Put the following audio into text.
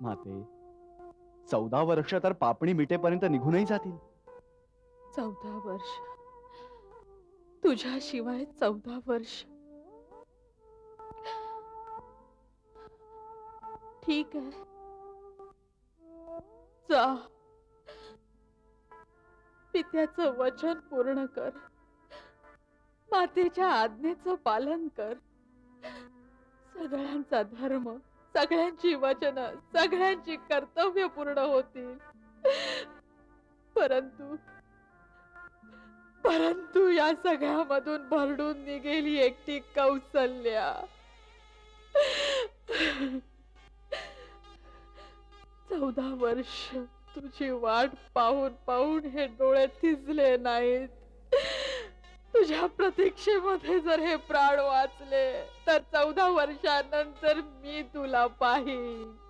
माते चौदा वर्ष तर पापणी मिटेपर्यंत निघूनही जातील. चौदा वर्ष. तुझ्याशिवाय चौदा वर्ष. ठीक आहे. जा. पित्याचं वचन पूर्ण कर. मातेच्या आज्ञेचं पालन कर. सगळ्यांचा धर्म सगळ्यांची वचन सगळ्यांची कर्तव्य पूर्ण होतील. परंतु परंतु या सगळ्यामधून भरडून निघेली एकटी कौसल्या. चौदा वर्ष तुझी वाट पाहून पाहून हे डोळे थिजले नाहीत. तुझ्या प्रतीक्षेमध्ये जर हे प्राण वाचले तर चौदा वर्षानंतर मी तुला पाहिन.